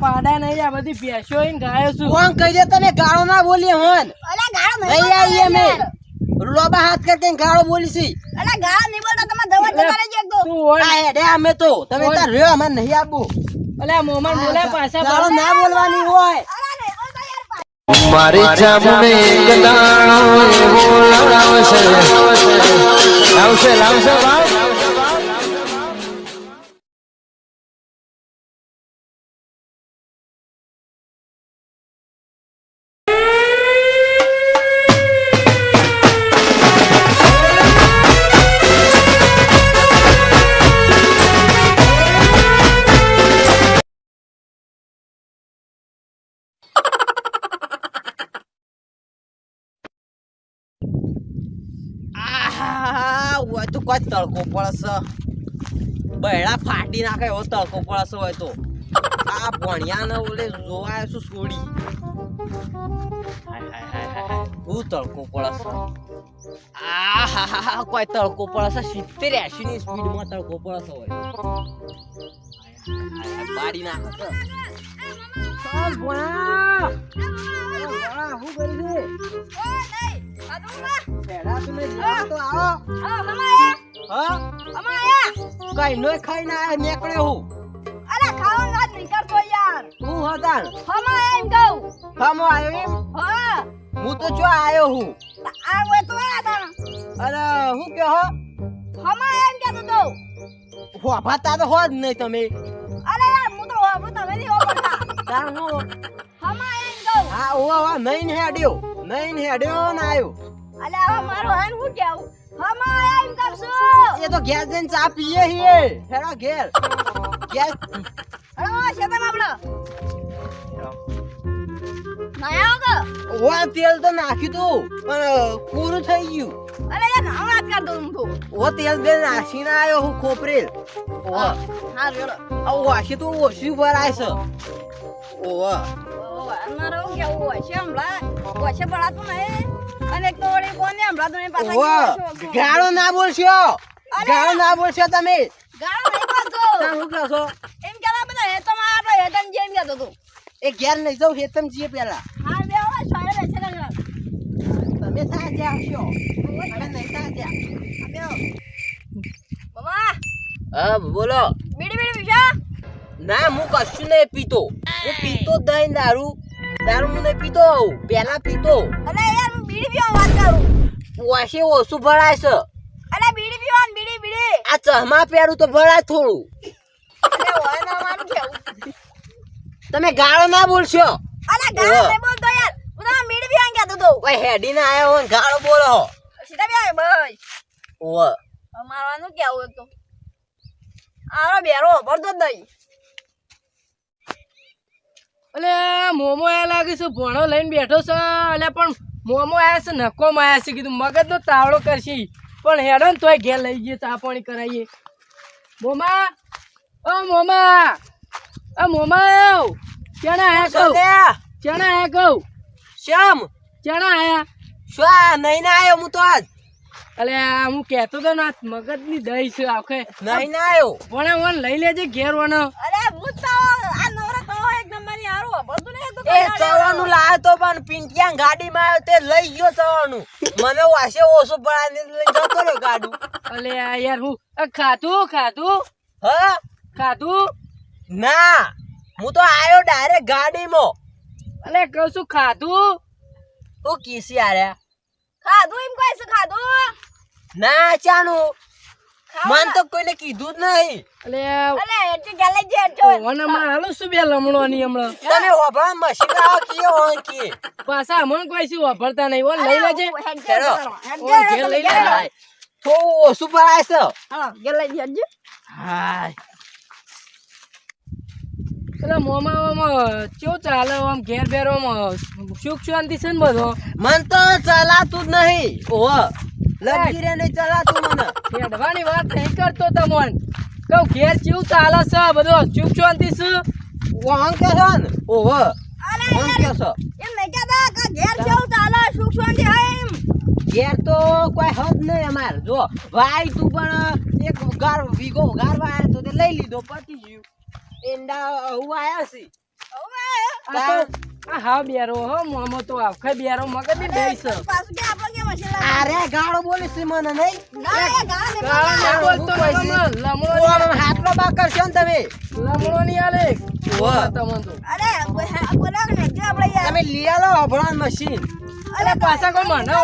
પાડા નહીં આ બધી ભેંસો ગાયો છું કોણ કહી દે તમે ગાળો ના બોલીએ હોન અલા ગાળો નહીં નહીં આવીએ અમે લોબા હાથ કરીને ગાળો બોલી છી અલા ગાળો નહીં બોલતા તમે દવા જતા રહેજો એક તો તું ઓય આ હેડે અમે તો તમે. તાર રહ્યો અમારે નહીં આપવું અલ્યા મોમાન બોલે પાછા ગાળો ના બોલવાની હોય અલા મારી જામને ગદાણો એવો લાવશે લાવશે લાવશે આહા હોય તો કોઈ તડકો પડશે. બેડા ફાટી નાખે એવો તડકો પડશે હોય તો. આ ભણ્યાને ઓલે જોવાય શું છોડી. હું તડકો પડશે? આહા કોઈ તડકો પડશે સિત્તેર એસી ની સ્પીડમાં તડકો પડશે હાય, બારી નાખે છે. ચાલ ભણા. ભણા, શું કરી તમે તો આવો. હા? હમાયા હા હમાયા કઈ નોય ખાઈને આયો નીકળ્યો હું. અલા ખાવાનું વાત નહીં કરતો યાર હું હતા હમાયા એમ કહું ખામો આવ્યો એમ? હા હું તો જો આવ્યો હું. આ તો આ અરે હું કે હો? એમ તો. હોભાતા તો હો જ નહીં તમે. અરે યાર હું તો હોબળું તમે નહીં હોબળતા તાર હું હમા એમ કહું હા ઓ હવે નહીં હેડ્યો. નહીં હેડ્યો ને આવ્યો અલે હવે મારો હન હું કેવું? હમાયા એમ કરશું એ તો જઈને ચા પીએ છીએ. હેડો ઘેર. ગેસ. અરે શેતમ આપણો નયા કે ઓ તેલ તો નાખ્યું તું પણ પૂરું થઈ ગયું. અરે યાર નામ વાત કર દઉં તો. ઓ તેલ બે ના આયો હું ખોપરેલ. ઓ હા રેડો. આ વાસી તો ઓશી ભરાય છે. ઓ અમારો કેવું છે હમણાં. ઓછે પડાતું નહીં. અને એક તો વળી કોને હમણાં તમે પાછા ગાળો ના બોલશો. ગાળો ના બોલશો તમે. ગાળો નહીં બોલશો તાર શું કહો છો? એમ કહેતા બધા હેતમ આ આપણે હેતમ જેમ કહેતો તું. એ ઘેર નહીં જાઉં હેતમ જીએ પેલા હા, બે હોય, બેસેલા છે. તમે સાજે હશો અમે નહીં તાજ્યા આ બે હોય. મામા, હા બોલો બીડી બીડી પીશો? ના હું કશું નહીં પીતો હું પીતો જ દારૂ દારૂ હું નહીં પીતો પેલા પીતો અલે યાર, હું બીડી પીવાની વાત કરું. વાસી ઓછું ભરાય છે અલે બીડી બીડી. આ ચહમા પહેરું તો ભરાય થોડું. તમે ગાળો ના બોલશો અરે ગાળો. નહીં બોલતો યાર. હું તમને બીડી પીવાની કહેતો તો. કોઈ હેડી ના આવ્યો ગાળો બોલો સીધા બે આવે, બસ. ઓવે અમારવાનું કેવું હતું? આરો બેરો ભરતો નહીં. અલે મોમો આ લાગે છે ભણો લઈને બેઠો છે. અલે પણ મોમો આયા છે નકો આયા છે. કીધું મગજનો તાવડો કરશી. પણ હેડો ને તોય ઘેર લઈ જઈએ ચા પાણી કરાવીએ. મોમા ઓ મોમા ઓ મોમા ચણા આયા કહું? ચણા આયા કહું? શ્યામ? ચણા આયા? શું આ નહીં ના આવ્યો હું તો આજ? અલે આ હું કેતો તો ના મગજની દહીં છે આખે. નહીં ના આવ્યો. વણ લઈ લેજે ઘેર વણ. અરે તો આ નવરા તો એક નંબરની હારું ભરતું નહીં તો એ ચવાનું લાવ્યો તો પણ પિંટિયા ગાડીમાં આવ્યો તે લઈ ગયો ચવાનું મને વાસે ઓછું પડાવીને લઈ જતો રહ્યો ગાડું. અલે આ યાર હું ખાધું ખાધું? હ? ખાધું? ના હું તો આવ્યો ડાયરેક્ટ ગાડીમાં. અલે કઉ છું ખાધું? તું કીસી આર્યા ખાધું એમ કોઈ છે ખાધું? ના ચાનું. મન તો કોઈને કીધું જ નહીં. અલે અલે હેઠી ગેલે જે હેઠો ઓને હમણાં હાલો શું બે લમણો ની હમણાં તમે હોભળા મશીન લાવો કીએ હોય કીએ. પાછા હમણાં કોઈ શું વાપરતા નહીં. ઓન લઈ લેજે. ઓન ઘેર લઈ લે થોડું ઓછું પડાય છે. હા ગેલે જે હાય. એટલે મોમામાં કેવું ચાલે? આમ ઘેર બેર સુખ શાંતિ છે ને બધો? મન તો ચલાતું જ નહીં. ઓહ લગી રે નહીં ચલાતું મને. હેડવાની વાત નહીં કરતો તમોન. કહું ઘેર કેવું ચાલે છે બધો? સુખ શાંતિ છે? વાહન કે છો ને? ઓહ વાહન કે છો. એમ નહીં કહેતા કે ઘેર કેવું ચાલે? સુખ શાંતિ એમ. ઘેર તો કોઈ હદ નહીં અમાર. જો ભાઈ તું પણ એક ઉગાર વીગો ઉગારવા વાય તો તે લઈ લીધો પતી ગયું. એંડા હું આયા છે. બેરો હો મોમો તો આખે બેરો મગજની બેસ? અરે ગાળો બોલે મને નહીં. ના, ગાળા બોલતો લમણો હાથનો કરશો તમે. લમણો ની આલે. તમને તો અરે, બોલ- ને, જો આપણે તમે લઈ આલો અભળાન મશીન. અરે પાછા કો મને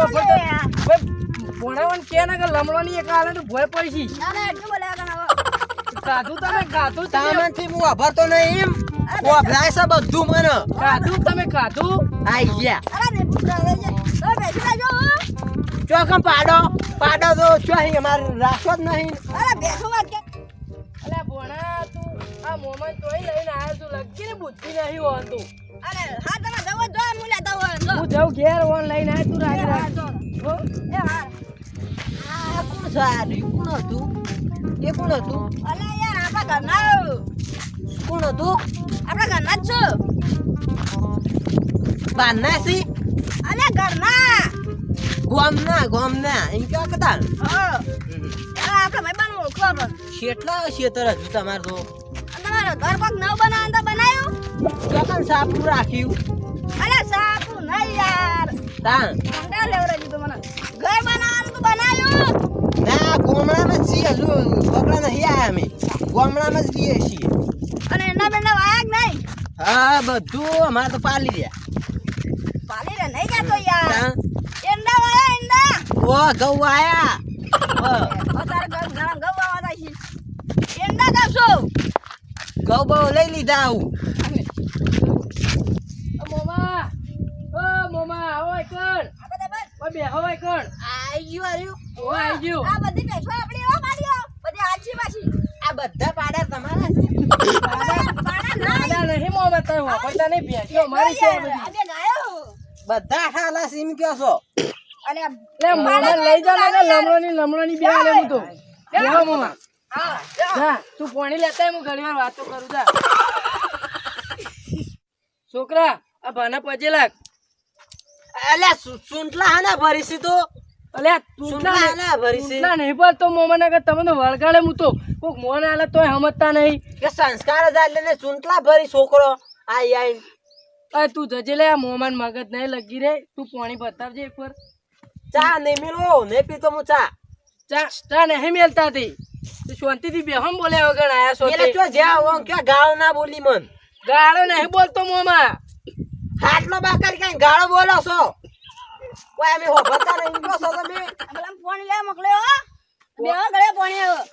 ને કે ના કે લમણો ની એક આલે તો ભોય પડશી ના, ના, એટલું બોલાવો તમે ખાધું તમે. તામાંથી હું અભરતો નહીં એમ. અભરાય છે બધું મને. ખાધું તમે ખાધું આઈ ગયા. ચોકમ પાડો. પાડો તો ચોહી અમારે રાખો જ નહીં. અરે, બેસો વાત અલે ભણા તું આ મોમાં તોય લઈને આવ્યો છું. લગી ને બુદ્ધિ નહીં હોતું અરે, હા, તમે જવો જ હું લેતા હોય, હું જાઉં ઘેર ઓન લઈને આવ્યો તું રાખ રાખ એ હા. આ કોણ છે આ? રહ્યું? કોણ હતું એ કોણ હતું? અલે, યાર, આપણા ઘરના કોણ હતું? આપણા ઘરના જ છો. બારના છે અલે ઘરના. ગોમના ગોમના. એમ કેવા હા. આપણે ભાઈબંધ ઓળખો આપણે કેટલા ખેતર હતું તમારે તો? તમારો ઘર કોક નવ બનાવવાનું તો બનાવ્યું ચોકન સાપું રાખ્યું. અરે સાપું નહીં યાર. કંટાળ લેવડાવી દીધું મને. ઘર તો બનાવ્યું ના ગોમડામાં જ છીએ. શું ગોમડા નહીં આયા અમે? ગોમડામાં જ લઈએ છીએ. અને એના બેના વાયા જ નહીં? હા બધું અમારે તો પાલી રહ્યા. પાલી રહ્યા? નહીં જાતો યાર. એંડા વાયા એંડા ઓ ગૌ આયા ઓ, અત્યારે ઘર ઘણા ઘઉં વાવા છે. એંડા કરશો ગૌ બહુ લઈ લીધા આવું. મોમા. ઓ મોમા ઓય એકણ આ બધા બસ ઓ આઈ આર્યું ઓ આઈ આ બધી પેશો આપણી એવા પાડ્યો બધી આછી પાછી. આ બધા પાડા તમારા છે. પાડા પાડા નહીં દાદા નહીં મોમા નહીં ભેંસ્યો મારી છે આ બધી. આજે ગાયો બધા ખાલા છે એમ છો? અરે લે મોમા લઈ જા ને લમણો ની લમણો ની બે આલે હું તો. બેહો મોમા હા જા. તું પાણી લેતા હું ઘણી વાર વાતો કરું જા. છોકરા આ ભાના પજે લાગ. અલ્યા સુંટલા હાના ભરીશી તો. અલ્યા સુંટલા હાના ભરીશી. તૂટલા નહીં બોલતો મોમા ના તમે તો વળગાડે હું તો. કોક મોન આલે તોય સમજતા નહીં. કે સંસ્કાર જ આટલે ને સુંટલા ભરી છોકરો. આઈ આઈ. અરે તું જજે લે મોમાન મગજ નહીં લગી રે. તું પાણી બતાવજે એકવાર. ચા નહીં મેળવો નહીં પીતો હું ચા. ચા ચા નહીં મેલતા હતી શાંતિથી બેહમ બોલ્યા વગર આયા છો એટલે તે. જ્યાં ઓમ કે ગાળો ના બોલી મન. ગાળો નહીં બોલતો મોમા. હાથનો બાકર કઈ ગાળો બોલો છો? કોઈ અમે હોભરતા નહીં કહો છો તમે પેલા પાણી લે મોકલ્યો હો. બેવા ગળે પાણી આવ્યો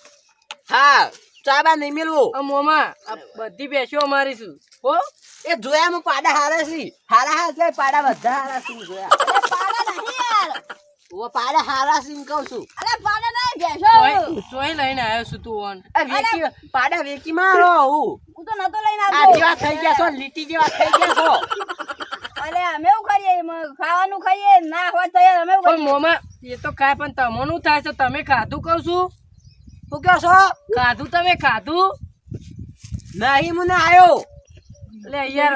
હા ચા બા નહીં મેલવો. મોમા બધી બેસ્યો અમારી છું. હો? એ જોયા હું પાડા હારા છી. હારા હા એટલે પાડા બધા હારા છી જોયા. પાડા નહીં યાર. ઓ પાડા હારા છી કહું છું. અરે પાડા નહીં બેસો ચોય ચોય લઈને આવ્યો છું તું ઓન. વેકી પાડા વેકી મારો હું. હું તો નતો લઈને આ જેવા થઈ ગયા છો લીટી જેવા થઈ ગયા છો. અરે અમે એવું કરીએ ખાવાનું ખાઈએ ના હોય તો અમે એવું પણ મોમા એ તો કાંઈ પણ તમોનું થાય છે તમે ખાધું કહું છું. શું કહો છો? ખાધું તમે ખાધું? નહીં મને આયો. એટલે યાર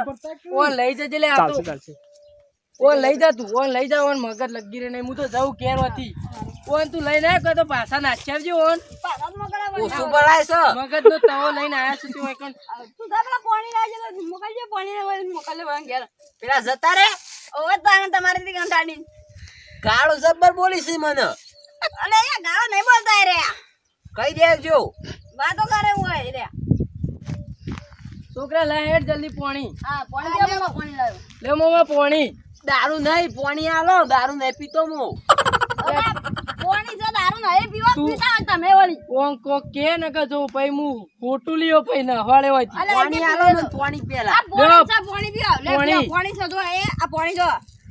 ઓન લઈ જજે લે આ તો. લઈ જા તું ઓન લઈ જા ઓન મગજ લગી રે નહીં હું તો જવું કેર હતી ઓન તું લઈને આવ્યો તો પાછા નાખી આવજે ઓન. ઓછું પડાય છે? મગજ નો તવો લઈને આવ્યા છું તું એકણ તું પેલા પાણી લાવજે તો મોકલજે પાણી મોકલજે ઘેર. પેલા જતા રે. ઓવે તાણે તમારી થી કંટાળી ગાળો જબ્બર બોલી છે મને. અલે યાર ગાળો નહીં બોલતા રે કઈ દેજો. વાતો કરે હોય રે છોકરા લે હેડ જલ્દી પાણી. હા પાણી દે મને પાણી લાવ લે મોમા પાણી. દારૂ નહીં પાણી આલો દારૂ નહીં પીતો હું. પાણી છે દારૂ નહીં પીવો પીતા હોય તમે વળી. કોક કે ને કે જો પઈ મુ ખોટું લ્યો પઈ ન હવાડે હોય પાણી આલો ને પાણી આ પાણી છે પાણી પીઓ. લે પાણી. પાણી છે જો એ આ પાણી જો.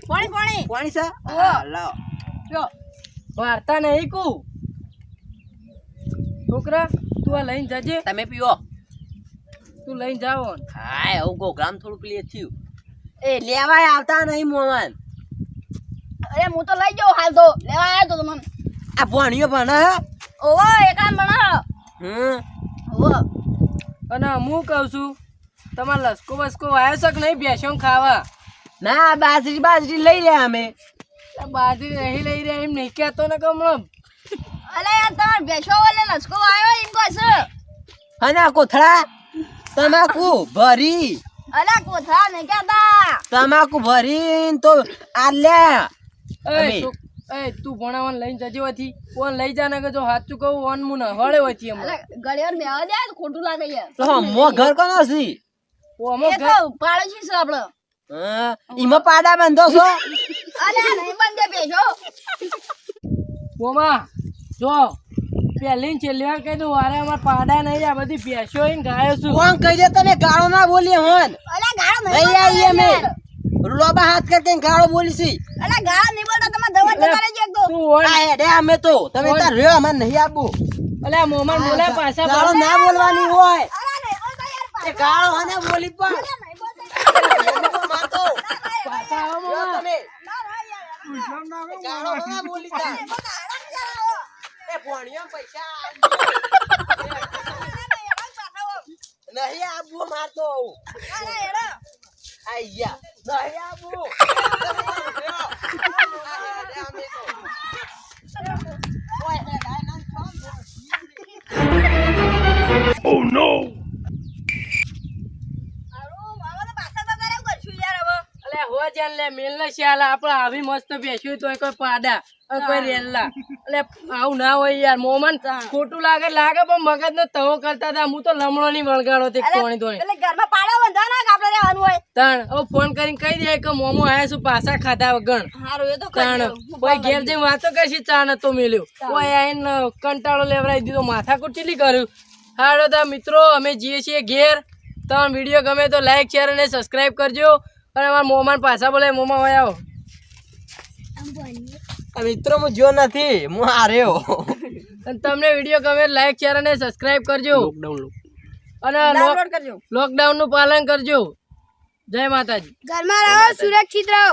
પાણી પાણી. પાણી છે. હા, લાવો. પીવો વાર્તા નહીં કુ છોકરા તું આ લઈને જજે. તમે પીઓ. તું લઈને જાઓ. હાય હું ગામ થોડુંક લે થયું. એ લેવાય આવતા નહીં મોહન. અરે હું તો લઈ જાઉં હાલ તો. લેવા આવ્યો તો તમને આ ભણ્યો ભણે હે? ઓવો કામ બનાવો હમ. ઓવો અને હું કહું છું તમારે લસકો બસકો આવ્યો છે કે નહીં બેસો ખાવા? ના બાજરી બાજરી લઈ લે અમે. બાજરી નહીં લઈ રહ્યા એમ નહીં કહેતો ને કે હમણાં અલે યાર તમાર બેસો વાલે લસકો આવ્યો એમ કહો છે. અને આ કોથળા? તમાકુ ભરી. અલે કોથળા નહીં કહેતા. તમાકુ ભરીને તો આ લે. એ તું ભણાવવાને લઈને જજે હોથી ઓન લઈ જા ને કે જો સાચું કહું ઓન મુ ના હળે હોથી એમ. હમણાં મે બેહવા જાય ખોટું લાગે યાર મો ઘર કોનો છે ઓ અમો ઘર પાડોશી છે આપણો હા, ઈમાં પાડા બંધો છો? અરે નહીં બંધે બેસો બોમા જો પેલી ને છેલ્લી વાર કહી દઉં વારે અમાર પાડા નહીં આ બધી ભેંસો ને ગાયો છું. કોણ કહી દે તમે ગાળો ના બોલીએ હોન? અલા ગાળો નહીં આવીએ બોલતા લોબા હાથ કરકે ગાળો બોલી છી અલા ગાળો નહીં બોલતા તો આ હેડે અમે તો. તમે તાર રહ્યો અમે નહીં આપું. અલે મોમાન બોલે પાછા ગાળો ના બોલવાની હોય. એ ગાળો અને બોલી પણ. પાછા આવો તમે. ના ના યાર એ ગાળો ના બોલી તા. નહીં બોલતા અલા નહીં જાઓ એ ભણ્યો પૈસા. નહીં નહીં આપવું મારતો આવું. હેડો. નહીં આપવું હો જાન મેલ ને શ્યાલ આપણે આવી મસ્ત બેસ્યું તોય કોઈ પાડા કોઈ રેલ્લા અલે આવું ના હોય યાર મોમન ખોટું લાગે લાગે પણ મગજ નો તવો કરતા હતા. હું તો લમણો ની વળગાડો તે તોણી તોણી એટલે ઘરમાં પાડા બંધવાના કે આપણે રહેવાનું હોય. તાણ હવે ફોન કરીને કહી દે કે મોમો આયા છું પાછા ખાધા વગણ હારું એ તો તાણ ઘેર જઈને વાતો કરશી ચા નતો મેલ્યો. આઈને કંટાળો લેવરાઈ દીધો માથા કુટીલી કર્યું? હાડો તા મિત્રો અમે જઈએ છીએ ઘેર. તમે વીડિયો ગમે તો લાઈક શેર અને સબસ્ક્રાઇબ કરજો. અને મારા મોમાં પાછા બોલે મોમા હોય આવો. આ મિત્રો હું જો નથી હું હાર્યો અને તમને વીડિયો ગમે લાઈક શેર અને સબસ્ક્રાઇબ કરજો. અને લોકડાઉનનું પાલન કરજો. જય માતાજી. ઘરમાં રહો સુરક્ષિત રહો.